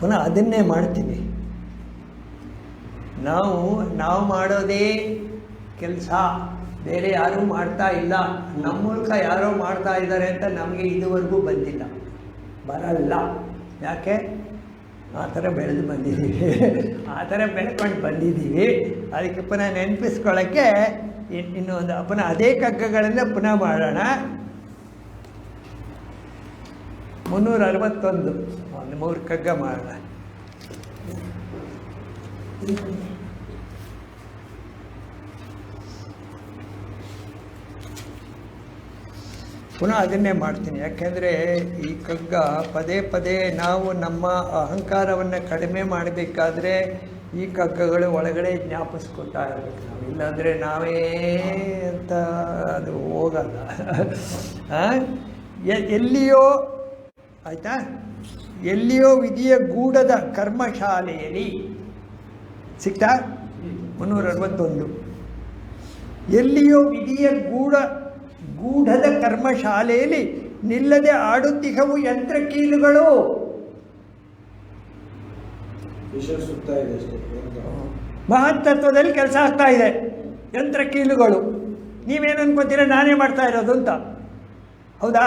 ಪುನಃ ಅದನ್ನೇ ಮಾಡ್ತೀವಿ. ನಾವು ನಾವು ಮಾಡೋದೇ ಕೆಲಸ. ಬೇರೆ ಯಾರೂ ಮಾಡ್ತಾ ಇಲ್ಲ. ನಮ್ಮ ಮೂಲಕ ಯಾರೋ ಮಾಡ್ತಾ ಇದ್ದಾರೆ ಅಂತ ನಮಗೆ ಇದುವರೆಗೂ ಬಂದಿಲ್ಲ. ಬರಲ್ಲ. ಯಾಕೆ? ಆ ಥರ ಬೆಳೆದು ಬಂದಿದ್ದೀವಿ. ಆ ಥರ ಬೆಳ್ಕೊಂಡು ಬಂದಿದ್ದೀವಿ. ಅದಕ್ಕೆ ಪುನಃ ನೆನಪಿಸ್ಕೊಳ್ಳೋಕ್ಕೆ ಇನ್- ಇನ್ನೊಂದು, ಪುನಃ ಅದೇ ಕಗ್ಗಗಳನ್ನ ಪುನಃ ಮಾಡೋಣ. ಮುನ್ನೂರ ಅರವತ್ತೊಂದು ಒಂದು ಮೂರು ಕಗ್ಗ ಮಾಡೋಣ ಪುನಃ ಅದನ್ನೇ ಮಾಡ್ತೀನಿ. ಯಾಕೆಂದರೆ ಈ ಕಗ್ಗ ಪದೇ ಪದೇ ನಾವು ನಮ್ಮ ಅಹಂಕಾರವನ್ನು ಕಡಿಮೆ ಮಾಡಬೇಕಾದ್ರೆ ಈ ಕಗ್ಗಗಳು ಒಳಗಡೆ ಜ್ಞಾಪಿಸ್ಕೊತಾ ಇರಬೇಕು ನಾವು. ಇಲ್ಲಾಂದರೆ ನಾವೇ ಅಂತ ಅದು ಹೋಗಲ್ಲ. ಎಲ್ಲಿಯೋ ಆಯಿತಾ? ಎಲ್ಲಿಯೋ ವಿಧಿಯ ಗೂಡದ ಕರ್ಮಶಾಲೆಯಲ್ಲಿ. ಸಿಕ್ತಾ? ಮುನ್ನೂರ ಅರವತ್ತೊಂದು ಎಲ್ಲಿಯೋ ವಿಧಿಯ ಗೂಢ ಗೂಢದ ಕರ್ಮಶಾಲೆಯಲ್ಲಿ ನಿಲ್ಲದೆ ಆಡುತ್ತಿಹವು ಯಂತ್ರ ಕೀಲುಗಳು ಮಹತ್ತತ್ವದಲ್ಲಿ ಕೆಲಸ ಆಗ್ತಾ ಇದೆ. ಯಂತ್ರ ಕೀಲುಗಳು ನೀವೇನು ಅನ್ಕೋತೀರ? ನಾನೇ ಮಾಡ್ತಾ ಇರೋದು ಅಂತ. ಹೌದಾ?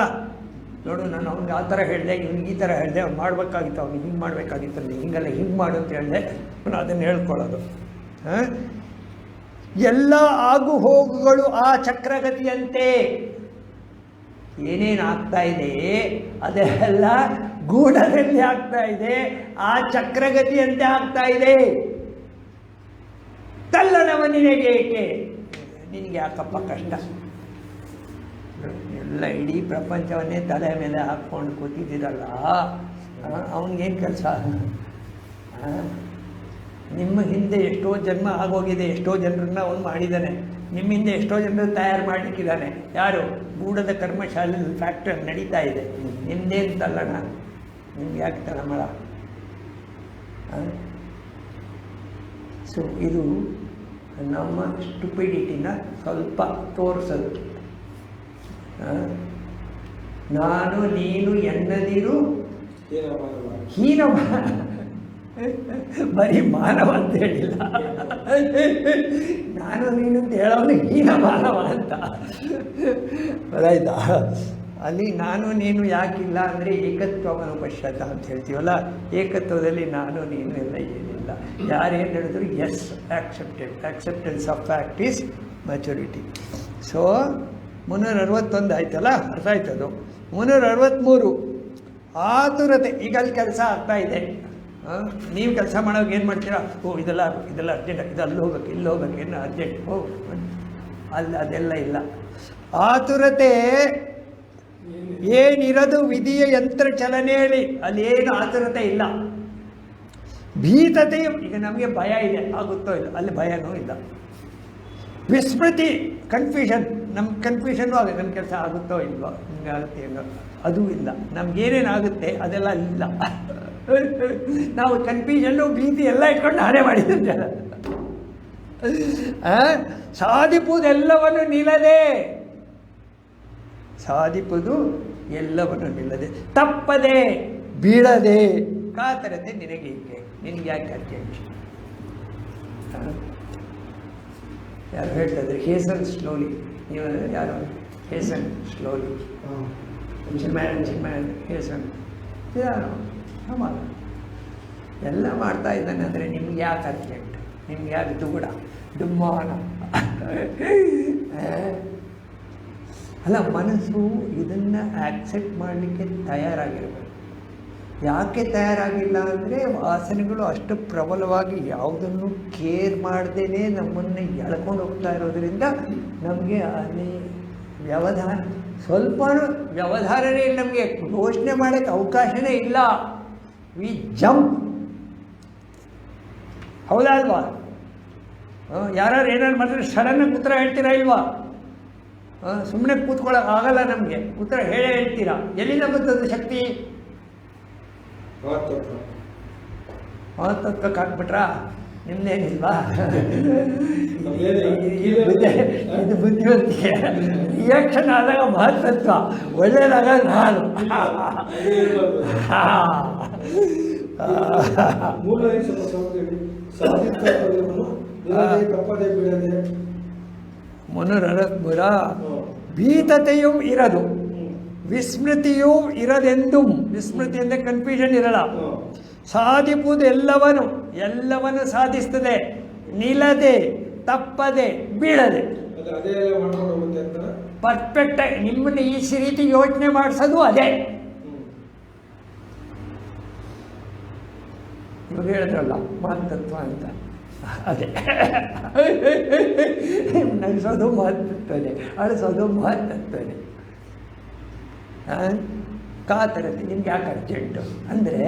ನೋಡು, ನಾನು ಅವ್ನಿಗೆ ಆ ಥರ ಹೇಳಿದೆ ಇವ್ನಿಗೆ ಈ ಥರ ಹೇಳಿದೆ, ಅವ್ನು ಮಾಡಬೇಕಾಗಿತ್ತು, ಅವ್ನಿಗೆ ಹಿಂಗೆ ಮಾಡಬೇಕಾಗಿತ್ತು ಅಲ್ಲಿ ಹಿಂಗಲ್ಲ, ಹಿಂಗೆ ಮಾಡು ಅಂತ ಹೇಳಿದೆ ನಾನು ಅದನ್ನು ಹೇಳ್ಕೊಳ್ಳೋದು. ಹಾಂ? ಎಲ್ಲ ಆಗು ಹೋಗುಗಳು ಆ ಚಕ್ರಗತಿಯಂತೆ. ಏನೇನು ಆಗ್ತಾ ಇದೆ, ಅದೆಲ್ಲ ಗೂಢದಲ್ಲಿ ಆಗ್ತಾ ಇದೆ, ಆ ಚಕ್ರಗತಿಯಂತೆ ಆಗ್ತಾ ಇದೆ. ತಲ್ಲಣವ ನಿನಗೆ ಏಕೆ ನಿನಗೆ ಯಾಕಪ್ಪ ಕಷ್ಟ? ಎಲ್ಲ ಇಡೀ ಪ್ರಪಂಚವನ್ನೇ ತಲೆ ಮೇಲೆ ಹಾಕ್ಕೊಂಡು ಕೂತಿದ್ದೀರಲ್ಲ ಅವನಿಗೇನು ಕೆಲಸ? ನಿಮ್ಮ ಹಿಂದೆ ಎಷ್ಟೋ ಜನ್ಮ ಆಗೋಗಿದೆ, ಎಷ್ಟೋ ಜನರನ್ನ ಅವನು ಮಾಡಿದ್ದಾನೆ. ನಿಮ್ಮ ಹಿಂದೆ ಎಷ್ಟೋ ಜನರು ತಯಾರು ಮಾಡಲಿಕ್ಕಿದ್ದಾನೆ. ಯಾರು? ಗೂಢದ ಕರ್ಮಶಾಲೆ ಫ್ಯಾಕ್ಟರ್ ನಡೀತಾ ಇದೆ. ನಿಮ್ಮದೇನು ತಲ್ಲಣ ನಿಮ್ಗೆ ಯಾಕೆ ತಳಮಳ ಸೊ ಇದು ನಮ್ಮ ಸ್ಟುಪಿಡಿಟಿನ ಸ್ವಲ್ಪ ತೋರಿಸೋದು? ನಾನು, ನೀನು ಎನ್ನದಿರು ಏನೋ ಮಾಡಲ್ಲ ಹೀನ ಮಾ- ಬರೀ ಮಾನವ ಅಂತ ಹೇಳಿಲ್ಲ. ನಾನು ನೀನು ಅಂತ ಹೇಳೋನು ಹೀನ ಮಾನವ ಅಂತ. ಗೊತ್ತಾಯ್ತಾ ಅಲ್ಲಿ ನಾನು, ನೀನು ಯಾಕಿಲ್ಲ ಅಂದರೆ ಏಕತ್ವವನ್ನು ಪಶ್ಚಾತ್ತ ಅಂತ ಹೇಳ್ತೀವಲ್ಲ? ಏಕತ್ವದಲ್ಲಿ ನಾನು, ನೀನು ಎಲ್ಲ ಏನಿಲ್ಲ. ಯಾರೇನು ಹೇಳಿದ್ರು yes accepted acceptance of fact is maturity so ಮುನ್ನೂರ ಅರವತ್ತೊಂದು ಆಯ್ತಲ್ಲ? ಅರ್ಥ ಆಯ್ತದು. ಮುನ್ನೂರ ಅರವತ್ತ್ಮೂರು ಆತುರತೆ. ಈಗ ಅಲ್ಲಿ ಕೆಲಸ ಆಗ್ತಾ ಇದೆ. ನೀವು ಕೆಲಸ ಮಾಡೋಕೆ ಏನು ಮಾಡ್ತೀರಾ? ಓ, ಇದೆಲ್ಲ ಇದೆಲ್ಲ ಅರ್ಜೆಂಟ್ ಇದು ಅಲ್ಲಿ ಹೋಗ್ಬೇಕು, ಇಲ್ಲಿ ಹೋಗ್ಬೇಕು ಏನು ಅರ್ಜೆಂಟ್ ಓ ಅಲ್ಲಿ ಅದೆಲ್ಲ ಇಲ್ಲ. ಆತುರತೆ ಏನಿರೋದು ವಿಧಿಯ ಯಂತ್ರ ಚಲನೆಯಲ್ಲಿ ಅಲ್ಲಿ ಏನು ಆತುರತೆ ಇಲ್ಲ. ಭೀತತೆ ಈಗ ನಮಗೆ ಭಯ ಇದೆ. ಆಗುತ್ತೋ ಇಲ್ಲ. ಅಲ್ಲಿ ಭಯನೂ ಇಲ್ಲ. ವಿಸ್ಮೃತಿ ಕನ್ಫ್ಯೂಷನ್ ನಮ್ಮ ಕನ್ಫ್ಯೂಷನ್ನು ಆಗುತ್ತೆ ನನ್ನ ಕೆಲಸ ಆಗುತ್ತೋ ಇಲ್ವೋ? ಹಿಂಗಾಗುತ್ತೆ ಹೆಂಗೋ ಅದು ಇಲ್ಲ. ನಮ್ಗೇನೇನಾಗುತ್ತೆ ಅದೆಲ್ಲ ಇಲ್ಲ. ನಾವು ಕನ್ಫ್ಯೂಷನ್ನು ಭೀತಿ ಎಲ್ಲ ಇಟ್ಕೊಂಡು ನಾನೇ ಮಾಡಿದ್ದೇನೆ ಸಾಧಿಪುದೆಲ್ಲವನ್ನು ನಿಲ್ಲದೆ. ಸಾಧಿಪುದು ಎಲ್ಲವನ್ನು ನಿಲ್ಲದೆ. ತಪ್ಪದೆ. ಬೀಳದೆ. ಕಾತರತೆ ನಿನಗೆ ಏಕೆ? ನಿನಗೆ ಯಾಕೆ ಅರ್ಜೆಂಟ್ ಯಾರು ಹೇಳ್ತಾ ಇದ್ರೆ ಹೇಸನ್ ಸ್ಲೋಲಿ ನೀವು ಯಾರು? ಹೇಸನ್ ಸ್ಲೋಲಿ ಜಿಮ್ಯಾನ್ ಜಿಮ್ಯಾನ್ ಹೇಸನ್. ಯಾರು ಸಮಾನ ಎಲ್ಲ ಮಾಡ್ತಾ ಇದ್ದಾನೆ ಅಂದರೆ ನಿಮ್ಗೆ ಯಾಕೆ ಅರ್ಜೆಂಟ್? ನಿಮ್ಗೆ ಯಾಕೆ ದುಗುಡ ಡುಮ್ಮಾನ ಅಲ್ಲ. ಮನಸ್ಸು ಇದನ್ನು ಆಕ್ಸೆಪ್ಟ್ ಮಾಡಲಿಕ್ಕೆ ತಯಾರಾಗಿರಬೇಕು. ಯಾಕೆ ತಯಾರಾಗಿಲ್ಲ ಅಂದರೆ ವಾಸನೆಗಳು ಅಷ್ಟು ಪ್ರಬಲವಾಗಿ ಯಾವುದನ್ನು ಕೇರ್ ಮಾಡ್ದೇ ನಮ್ಮನ್ನು ಎಳ್ಕೊಂಡು ಹೋಗ್ತಾ ಇರೋದ್ರಿಂದ ನಮಗೆ ಅಲ್ಲಿ ವ್ಯವಧಾನ ಸ್ವಲ್ಪ ವ್ಯವಧಾನನೇ ನಮಗೆ. ಘೋಷಣೆ ಮಾಡೋಕ್ಕೆ ಅವಕಾಶವೇ ಇಲ್ಲ. ವಿ ಜಂಪ್ ಹೌದಾ ಅಲ್ವಾ? ಯಾರು ಏನಾರು ಮಾಡಿದ್ರೆ ಸಡನ್ನಾಗಿ ಉತ್ತರ ಹೇಳ್ತೀರಾ ಇಲ್ವಾ? ಸುಮ್ಮನೆ ಕೂತ್ಕೊಳ್ಳೋಕೆ ಆಗಲ್ಲ ನಮಗೆ. ಉತ್ತರ ಹೇಳೇ ಹೇಳ್ತೀರಾ? ಎಲ್ಲಿಂದ ಬರ್ತದೆ ಶಕ್ತಿ? ಮಹತ್ವ ಮಹತ್ವಕ್ಕೆ ಹಾಕ್ಬಿಟ್ರಾ ನಿಮ್ದೇನಿಲ್ವಾ. ಇದು ಬುದ್ಧಿ- ಇದು ಬುದ್ಧಿವಂತಿಕೆ. ರಿಯಾಕ್ಷನ್ ಆದಾಗ ಮಹತ್ತತ್ವ ಒಳ್ಳೇದಾಗ ನಾನು. ಮುನ್ನೂರ ಹ್ಮ್. ಭೀತತೆಯೂ ಇರದು. ವಿಸ್ಮೃತಿಯೂ ಇರದೆಂದು. ವಿಸ್ಮೃತಿ ಅಂದರೆ ಕನ್ಫ್ಯೂಷನ್ ಇರಲ್ಲ. ಸಾಧಿಪುದು ಎಲ್ಲವನು ಎಲ್ಲವನ್ನು ಸಾಧಿಸ್ತದೆ. ನಿಲ್ಲದೆ ತಪ್ಪದೆ ಬೀಳದೆ. ಅದು ಅದೇ ಪರ್ಫೆಕ್ಟ್ ನಿಮ್ಮನ್ನು ಈ ರೀತಿ ಯೋಚನೆ ಮಾಡಿಸೋದು ಅದೇ. ಇವಾಗ ಹೇಳಿದ್ರಲ್ಲ ಮಹತ್ತತ್ವ ಅಂತ. ಅದೇ. ನಡೆಸೋದು ಮಹತ್ತತ್ವನೇ ಅಳಿಸೋದು ಮಹತ್ತತ್ವನೇ ಕಾತರತೆ. ನಿಮ್ಗೆ ಯಾಕೆ ಅರ್ಜೆಂಟು ಅಂದರೆ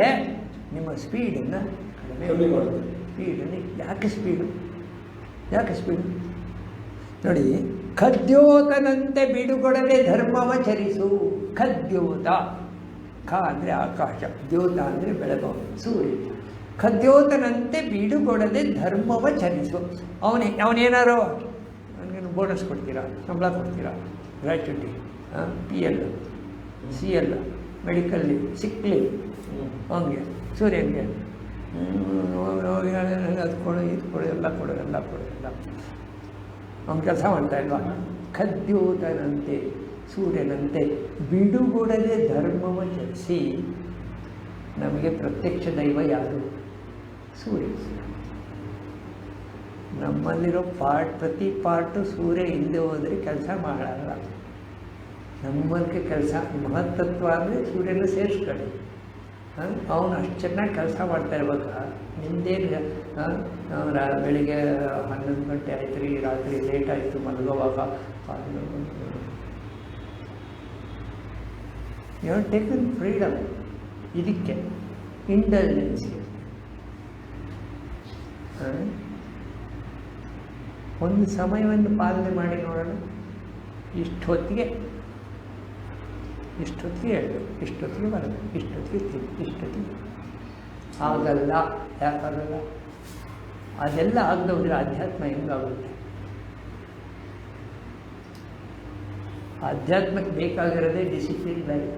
ನಿಮ್ಮ ಸ್ಪೀಡನ್ನು ಕಡಿಮೆ. ಸ್ಪೀಡಲ್ಲಿ ಯಾಕೆ ಸ್ಪೀಡು ಯಾಕೆ ಸ್ಪೀಡು ನೋಡಿ ಖದ್ಯೋತನಂತೆ ಬಿಡುಗೊಡದೆ ಧರ್ಮವ ಚರಿಸು. ಖದ್ಯೋತ. ಖ ಅಂದರೆ ಆಕಾಶ. ದ್ಯೋತ ಅಂದರೆ ಬೆಳಗು. ಸೂರ್ಯ. ಖದ್ಯೋತನಂತೆ ಬಿಡುಗೊಡದೆ ಧರ್ಮವ ಚರಿಸು. ಅವನೇ ಅವನೇನಾರು? ಅವನಿಗೇನು ಬೋನಸ್ ಕೊಡ್ತೀರಾ? ಸಂಬಳ ಕೊಡ್ತೀರಾ? Gratuity P L C L, medical leave, sick leave. Hmm. ಅವನಿಗೆ ಸೂರ್ಯನಿಗೆ ಅದು ಕೊಡು, ಇದು ಕೊಡು, ಎಲ್ಲ ಕೊಡು ಎಲ್ಲ ಕೊಡು, ಎಲ್ಲ ಅವ್ನು ಕೆಲಸ ಮಾಡ್ತಾ ಇಲ್ವಾ? ಖದ್ಯೋತನಂತೆ ಸೂರ್ಯನಂತೆ. ಬಿಡುಗೊಡದೆ ಧರ್ಮವ ಚರಿಸಿ ನಮಗೆ ಪ್ರತ್ಯಕ್ಷ ದೈವ ಯಾರು? ಸೂರ್ಯ. ನಮ್ಮಲ್ಲಿರೋ ಪಾರ್ಟ್, ಪ್ರತಿ ಪಾರ್ಟು ಸೂರ್ಯ ಹಿಂದೆ ಹೋದರೆ ಕೆಲಸ ಮಾಡಲ್ಲ. ನಮ್ಮಲ್ಲಿ ಕೆಲಸ ಮಹತ್ತತ್ವ ಅಂದರೆ ಸೂರ್ಯನ ಸೇರಿಸ್ಕೊಳ್ಳಿ ಅವನು ಅಷ್ಟು ಚೆನ್ನಾಗಿ ಕೆಲಸ ಮಾಡ್ತಾ ಇರುವಾಗ ನಿಮ್ಮದೇನು ಬೆಳಿಗ್ಗೆ ಹನ್ನೊಂದು ಗಂಟೆ ಆಯ್ತು ರೀ, ರಾತ್ರಿ ಲೇಟ್ ಆಯಿತು, ಮಲಗೋವಾಗ. ಯು ಆರ್ ಟೇಕನ್ ಫ್ರೀಡಮ್ ಇದಕ್ಕೆ ಇಂಟೆಲಿಜೆನ್ಸ್ಗೆ ಒಂದು ಸಮಯವನ್ನು ಪಾಲನೆ ಮಾಡಿ ನೋಡೋಣ. ಇಷ್ಟೊತ್ತಿಗೆ ಇಷ್ಟೊತ್ತಿಗೆ ಹೇಳಬೇಕು, ಇಷ್ಟೊತ್ತಿಗೆ ಬರಬೇಕು ಇಷ್ಟೊತ್ತಿಗೆ ತಿಳಿ ಇಷ್ಟೊತ್ತಿಗೆ ಆಗಲ್ಲ, ಯಾಕಾಗಲ್ಲ? ಅದೆಲ್ಲ ಆಗದೆ ಅಧ್ಯಾತ್ಮ ಹೆಂಗಾಗುತ್ತೆ ಅಧ್ಯಾತ್ಮಕ್ಕೆ ಬೇಕಾಗಿರೋದೇ ಡಿಸಿಪ್ಲಿನ್ ಲೈಫ್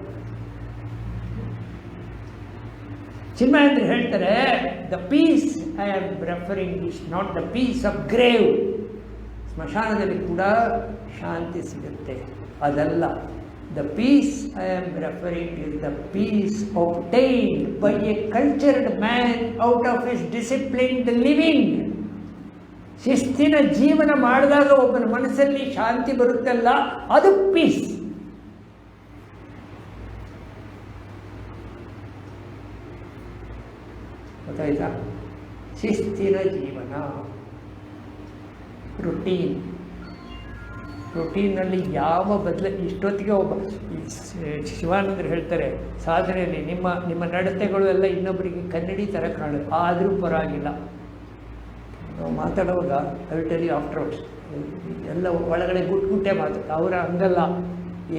ಚಿನ್ಮಯಂದ್ರ ಹೇಳ್ತಾರೆ the peace I am referring is not the peace of grave ಸ್ಮಶಾನದಲ್ಲಿ ಕೂಡ ಶಾಂತಿ ಸಿಗುತ್ತೆ. ಅದಲ್ಲ. the peace I am referring is the peace obtained by a cultured man out of is disciplined living ಶಿಸ್ತಿನ ಜೀವನ ಮಾಡಿದಾಗ ಒಬ್ಬನ ಮನಸ್ಸಲ್ಲಿ ಶಾಂತಿ ಬರುತ್ತಲ್ಲ ಅದು ಪೀಸ್ ಗೊತ್ತಾಯ್ತಾ ಶಿಸ್ತಿನ ಜೀವನ ರುಟೀನ್ ರುಟೀನಲ್ಲಿ ಯಾವ ಬದಲ ಇಷ್ಟೊತ್ತಿಗೆ ಒಬ್ಬ ಶಿವಾನಂದರು ಹೇಳ್ತಾರೆ, ಸಾಧನೆಯಲ್ಲಿ ನಿಮ್ಮ ನಿಮ್ಮ ನಡತೆಗಳು ಎಲ್ಲ ಇನ್ನೊಬ್ಬರಿಗೆ ಕನ್ನಡಿ ಥರ ಕಾಣುತ್ತೆ. ಆದರೂ ಪರವಾಗಿಲ್ಲ. ನಾವು ಮಾತಾಡುವಾಗ ಟೆಲ್ ಆಫ್ಟರ್ ಔಟ್ಸ್ ಎಲ್ಲ ಒಳಗಡೆ ಗುಟ್ ಗುಟ್ಟೆ ಮಾತು. ಅವರ ಹಂಗಲ್ಲ.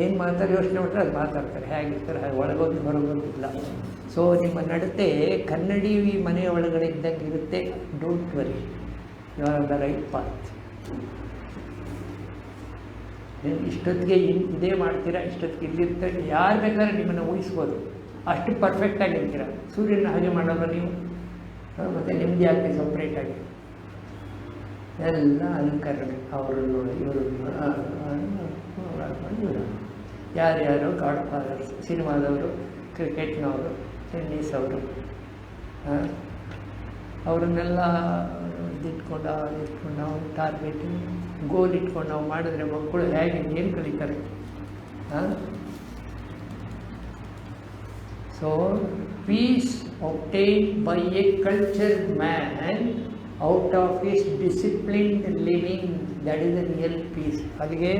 ಏನು ಮಾತಾಡಿ ಯೋಚನೆ ಮಾಡ್ತಾರೆ, ಅದು ಮಾತಾಡ್ತಾರೆ. ಹೇಗಿರ್ತಾರೆ ಹಾಗೆ ಒಳಗೊಂದು ಹೊರಗೊಂದಿಲ್ಲ ಸೊ ನಿಮ್ಮ ನಡತೆ ಕನ್ನಡಿ ಮನೆಯ ಒಳಗಡೆ ಇದ್ದಂಗೆ ಇರುತ್ತೆ. Don't worry you are the right path ಇಷ್ಟೊತ್ತಿಗೆ ಇನ್ ಇದೇ ಮಾಡ್ತೀರಾ? ಇಷ್ಟೊತ್ತಿಗೆ ಇಲ್ಲಿರ್ತ ಯಾರು ಬೇಕಾದ್ರೆ ನಿಮ್ಮನ್ನು ಊಹಿಸ್ಬೋದು. ಅಷ್ಟು ಪರ್ಫೆಕ್ಟಾಗಿ ಇರ್ತೀರ? ಸೂರ್ಯನ ಹಾಗೆ ಮಾಡೋದು ನೀವು? ಮತ್ತು ನೆಮ್ಮದಿ ಯಾಕೆ ಸಪ್ರೇಟಾಗಿ ಎಲ್ಲ ಅಲಂಕರಣೆ ಅವರು ನೋಡಿ ಇವರು ಇವರು. ಯಾರ್ಯಾರು ಗಾಡ್ ಫಾದರ್ಸ್, ಸಿನಿಮಾದವರು, ಕ್ರಿಕೆಟ್ನವರು ಟೆನ್ನಿಸ್ ಅವರು ಅವರನ್ನೆಲ್ಲ ಇದಿಟ್ಕೊಂಡು ಇಟ್ಕೊಂಡು ನಾವು ಟಾರ್ಗೆಟ್ ಗೋಲ್ ಇಟ್ಕೊಂಡು ನಾವು ಮಾಡಿದ್ರೆ ಮಕ್ಕಳು ಹೇಗೆ ಏನು ಕಲಿತಾರೆ ಹಾಂ so peace obtained by a cultured man out of his disciplined living that is the real peace ಅಲ್ಲಿಗೆ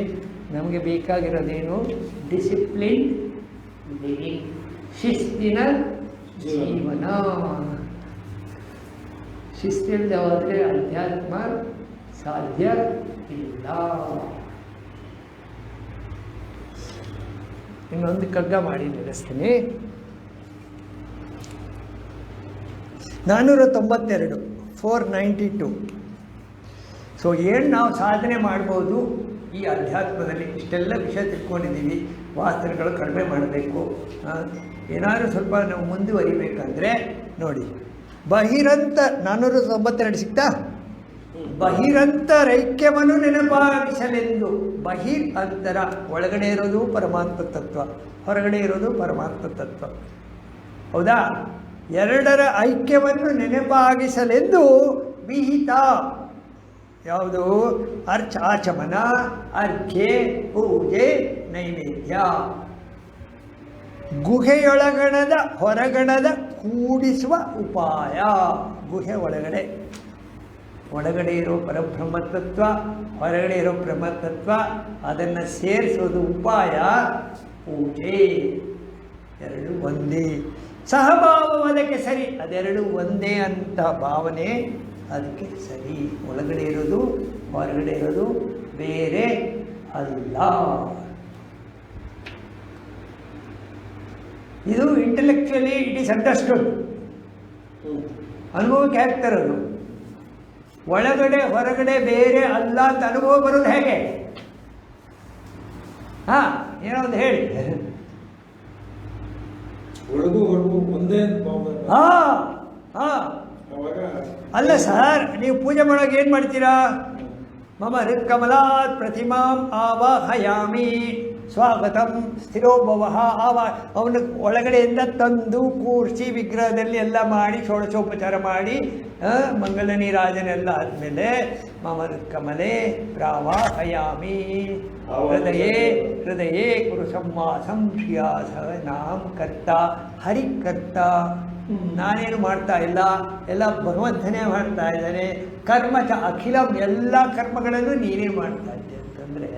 ನಮಗೆ ಬೇಕಾಗಿರೋದೇನು ಡಿಸಿಪ್ಲಿನ್ ಲಿವಿಂಗ್ ಶಿಸ್ತಿನ ಜೀವನ ಶಿಸ್ತಿಲ್ಲದೆ ಹೋದರೆ ಅಧ್ಯಾತ್ಮ ಸಾಧ್ಯ ಇಲ್ಲ. ಇನ್ನೊಂದು ಕಗ್ಗ ಮಾಡಿ ನಡೆಸ್ತೀನಿ ನಾನ್ನೂರ ತೊಂಬತ್ತೆರಡು ಫೋರ್ ನೈಂಟಿ ಟು ಸೊ ಏನು ನಾವು ಸಾಧನೆ ಮಾಡ್ಬೋದು ಈ ಅಧ್ಯಾತ್ಮದಲ್ಲಿ ಇಷ್ಟೆಲ್ಲ ವಿಷಯ ತಿಳ್ಕೊಂಡಿದ್ದೀವಿ. ವಾಸನೆಗಳು ಕಡಿಮೆ ಮಾಡಬೇಕು. ಏನಾದರೂ ಸ್ವಲ್ಪ ನಾವು ಮುಂದುವರಿಬೇಕಂದ್ರೆ ನೋಡಿ. ಬಹಿರಂತ ನಾನ್ನೂರ ತೊಂಬತ್ತೆರಡು ಸಿಕ್ತಾ ಬಹಿರಂತರೈಕ್ಯವನ್ನು ನೆನಪಾಗಿಸಲೆಂದು ಬಹಿರ್ ಅಂತರ ಒಳಗಡೆ ಇರೋದು ಪರಮಾತ್ಮ ತತ್ವ, ಹೊರಗಡೆ ಇರೋದು ಪರಮಾತ್ಮ ತತ್ವ. ಹೌದಾ? ಎರಡರ ಐಕ್ಯವನ್ನು ನೆನಪಾಗಿಸಲೆಂದು ವಿಹಿತ. ಯಾವುದು? ಅರ್ಚ ಆಚಮನ ಅರ್ಘೆ ಪೂಜೆ, ನೈವೇದ್ಯ. ಗುಹೆಯೊಳಗಣದ ಹೊರಗಣದ ಕೂಡಿಸುವ ಉಪಾಯ. ಗುಹೆ ಒಳಗಡೆ. ಒಳಗಡೆ ಇರೋ ಪರಬ್ರಹ್ಮ ತತ್ವ ಹೊರಗಡೆ ಇರೋ ಬ್ರಹ್ಮತತ್ವ, ಅದನ್ನು ಸೇರಿಸೋದು ಉಪಾಯ. ಪೂಜೆ. ಎರಡು ಒಂದೇ. ಸಹಭಾವ ಅದಕ್ಕೆ ಸರಿ. ಅದೆರಡು ಒಂದೇ ಅಂತ ಭಾವನೆ ಅದಕ್ಕೆ ಸರಿ. ಒಳಗಡೆ ಇರೋದು, ಹೊರಗಡೆ ಇರೋದು ಬೇರೆ ಅಲ್ಲ. ಇದು ಇಂಟೆಲೆಕ್ಚುಯಲಿ ಇಟ್ ಈಸ್ ಅಂಡರ್ಸ್ಟುಡ್ ಅನುಭವಕ್ಕೆ ಅದು. ಒಳಗಡೆ ಹೊರಗಡೆ ಬೇರೆ ಅಲ್ಲ ಅಂತ ಅನುಭವ ಬರೋದು ಹೇಗೆ? ಹಾ ಏನೋ ಒಂದು ಹೇಳಿ. ಒಳಗು ಹೊರಗು ಒಂದೇ ಅಂತ ಹಾ ಹಾ. ಅಲ್ಲ ಸರ್ ನೀವು ಪೂಜೆ ಮಾಡೋಕೆ ಏನು ಮಾಡ್ತೀರಾ? ಮಮ ಋಕ್ಕಮಲಾತ್ ಪ್ರತಿಮಾಂ ಆವಾಹಯಾಮಿ. ಸ್ವಾಗತಂ ಸ್ಥಿರೋಭವ. ಆವ ಅವನ ಒಳಗಡೆಯಿಂದ ತಂದು ಕೂರಿಸಿ ವಿಗ್ರಹದಲ್ಲಿ ಎಲ್ಲ ಮಾಡಿ ಷೋಡಶೋಪಚಾರ ಮಾಡಿ ಮಂಗಳನಿ ರಾಜನೆಲ್ಲ ಆದಮೇಲೆ ಆದಮೇಲೆ ಮಮ ಪ್ರಾವ ಪ್ರಾವಾಹಯಾಮಿ ಹೃದಯೇ ಹೃದಯೇ ಕುರು ಸಂವಾಸಂ ಶ್ರಿಯಾಸ ನಾಂ ಕರ್ತ ಹರಿಕರ್ತ ನಾನೇನು ಮಾಡ್ತಾ ಇಲ್ಲ? ಎಲ್ಲ ಭಗವಂತನೇ ಮಾಡ್ತಾ ಇದ್ದಾನೆ. ಕರ್ಮ ಚ ಅಖಿಲ, ಎಲ್ಲ ಕರ್ಮಗಳನ್ನು ನೀನೇ ಮಾಡ್ತಾ ಇದ್ದೆ ಅಂತಂದರೆ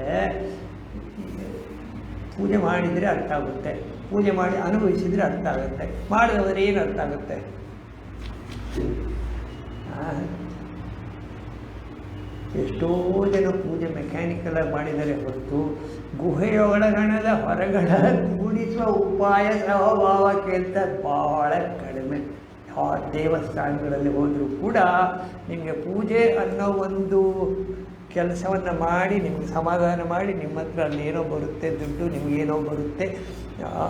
ಪೂಜೆ ಮಾಡಿದರೆ ಅರ್ಥ ಆಗುತ್ತೆ. ಪೂಜೆ ಮಾಡಿ ಅನುಭವಿಸಿದರೆ ಅರ್ಥ ಆಗುತ್ತೆ. ಮಾಡಿದವರೆ ಏನು ಅರ್ಥ ಆಗುತ್ತೆ? ಎಷ್ಟೋ ಜನ ಪೂಜೆ ಮೆಕ್ಯಾನಿಕಲ್ ಆಗಿ ಮಾಡಿದರೆ ಹೊರತು ಗುಹೆಯೊಳಗಣದ ಹೊರಗಡೆ ಕೂಡಿಸುವ ಉಪಾಯ ಸಹಭಾವ ಕೇಳ್ತ ಬಹಳ ಕಡಿಮೆ. ದೇವಸ್ಥಾನಗಳಲ್ಲಿ ಹೋದರೂ ಕೂಡ ನಿಮಗೆ ಪೂಜೆ ಅನ್ನೋ ಒಂದು ಕೆಲಸವನ್ನು ಮಾಡಿ ನಿಮಗೆ ಸಮಾಧಾನ ಮಾಡಿ ನಿಮ್ಮ ಹತ್ರ ಅಲ್ಲಿ ಏನೋ ಬರುತ್ತೆ ದುಡ್ಡು ನಿಮಗೇನೋ ಬರುತ್ತೆ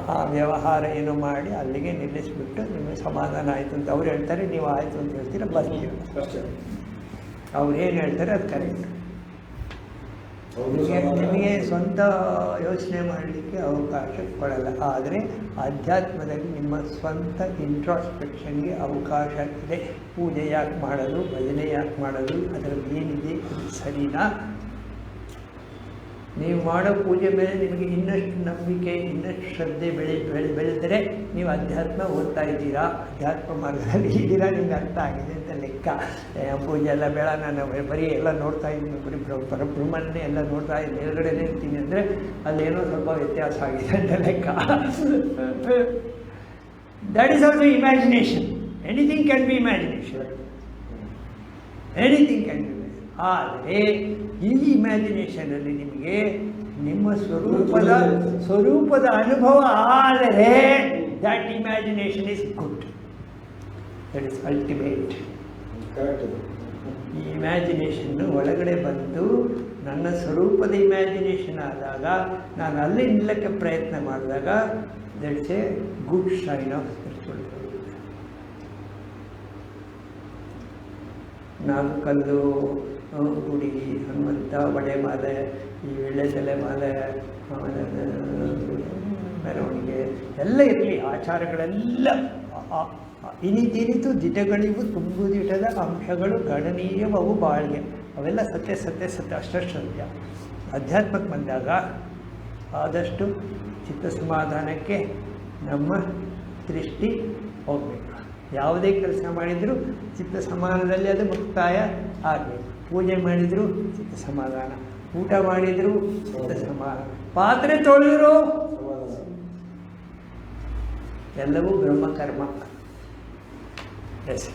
ಆ- ವ್ಯವಹಾರ ಏನೋ ಮಾಡಿ ಅಲ್ಲಿಗೆ ನಿಲ್ಲಿಸ್ಬಿಟ್ಟು ನಿಮಗೆ ಸಮಾಧಾನ ಆಯಿತು ಅಂತ ಅವ್ರು ಹೇಳ್ತಾರೆ. ನೀವು ಆಯಿತು ಅಂತ ಹೇಳ್ತೀರ ಬರ್ತೀರ ಅವ್ರು ಏನು ಹೇಳ್ತಾರೆ ಅದು ಕರೆಕ್ಟ್ ನಿಮಗೆ ಸ್ವಂತ ಯೋಚನೆ ಮಾಡಲಿಕ್ಕೆ ಅವಕಾಶ ಕೊಡಲ್ಲ. ಆದರೆ ಆಧ್ಯಾತ್ಮದಲ್ಲಿ ನಿಮ್ಮ ಸ್ವಂತ ಇಂಟ್ರಾಸ್ಪೆಕ್ಷನ್ಗೆ ಅವಕಾಶ ಇದೆ. ಪೂಜೆ ಯಾಕೆ ಮಾಡೋದು ಭಜನೆ ಯಾಕೆ ಮಾಡೋದು ಅದರಲ್ಲಿ ಏನಿದೆ ಸರಿನಾ? ನೀವು ಮಾಡೋ ಪೂಜೆ ಮೇಲೆ ನಿಮಗೆ ಇನ್ನಷ್ಟು ನಂಬಿಕೆ, ಇನ್ನಷ್ಟು ಶ್ರದ್ಧೆ ಬೆಳೆ ಬೆಳೆ, ಬೆಳೆದರೆ ನೀವು ಅಧ್ಯಾತ್ಮ ಓದ್ತಾ ಇದ್ದೀರಾ? ಅಧ್ಯಾತ್ಮ ಮಾರ್ಗದಲ್ಲಿ ಇದ್ದೀರಾ? ನಿಮ್ಗೆ ಅರ್ಥ ಆಗಿದೆ ಅಂತ ಲೆಕ್ಕ. ಪೂಜೆ ಎಲ್ಲ ಬೇಡ, ನಾನು ಬರೀ ಎಲ್ಲ ನೋಡ್ತಾ ಇದ್ದೀನಿ, ಬರೀ ಪರ ಪರಬ್ರಹ್ಮನ್ನೇ ಎಲ್ಲ ನೋಡ್ತಾ ಇದ್ದೀನಿ ಎದುರುಗಡೆನೇ ಇರ್ತೀನಿ ಅಂದರೆ ಅಲ್ಲೇನೋ ಸ್ವಲ್ಪ ವ್ಯತ್ಯಾಸ ಆಗಿದೆ ಅಂತ ಲೆಕ್ಕ. That is also imagination anything can be imagination anything can be ಆದರೆ ಈ ಇಮ್ಯಾಜಿನೇಷನಲ್ಲಿ ನಿಮಗೆ ನಿಮ್ಮ ಸ್ವರೂಪದ ಸ್ವರೂಪದ ಅನುಭವ ಆದರೆ that imagination is good that is ultimate ಈ ಇಮ್ಯಾಜಿನೇಷನ್ನು ಒಳಗಡೆ ಬಂದು ನನ್ನ ಸ್ವರೂಪದ ಇಮ್ಯಾಜಿನೇಷನ್ ಆದಾಗ ನಾನು ಅಲ್ಲಿ ನಿಲ್ಲಕ್ಕೆ ಪ್ರಯತ್ನ ಮಾಡಿದಾಗ that's a good shine of spiritual ನಾಲ್ಕಲ್ಲು ಗುಡಿ ಹನುಮಂತ ಮಾಲೆ, ಈ ಎಳ್ಳೆದೆಲೆ ಮಾಲೆ ಮೆರವಣಿಗೆ ಎಲ್ಲ ಇರಲಿ, ಆಚಾರಗಳೆಲ್ಲ ತುಂಬು ಇನಿತಿನಿತು ದಿಟಗಳಿವು ತುಂಬುದಿಟದ ಅಂಶಗಳು ಗಣನೀಯವವು ಬಾಳ್ಗೆ. ಅವೆಲ್ಲ ಸತ್ಯ ಸತ್ಯ ಸತ್ಯ ಅಷ್ಟಷ್ಟು ಸತ್ಯ ಅಧ್ಯಾತ್ಮಕ್ಕೆ ಬಂದಾಗ ಆದಷ್ಟು ಚಿತ್ತ ಸಮಾಧಾನಕ್ಕೆ ನಮ್ಮ ದೃಷ್ಟಿ ಹೋಗಬೇಕು. ಯಾವುದೇ ಕೆಲಸ ಮಾಡಿದರೂ ಚಿತ್ತ ಸಮಾಧಾನದಲ್ಲಿ ಅದು ಮುಕ್ತಾಯ ಆಗಬೇಕು. ಪೂಜೆ ಮಾಡಿದರೂ ಚಿತ್ತ ಸಮಾಧಾನ. ಊಟ ಮಾಡಿದರೂ ಚಿತ್ತ ಸಮಾಧಾನ. ಪಾತ್ರೆ ತೊಳೆದ್ರು. ಎಲ್ಲವೂ ಬ್ರಹ್ಮಕರ್ಮ. ಎಸ್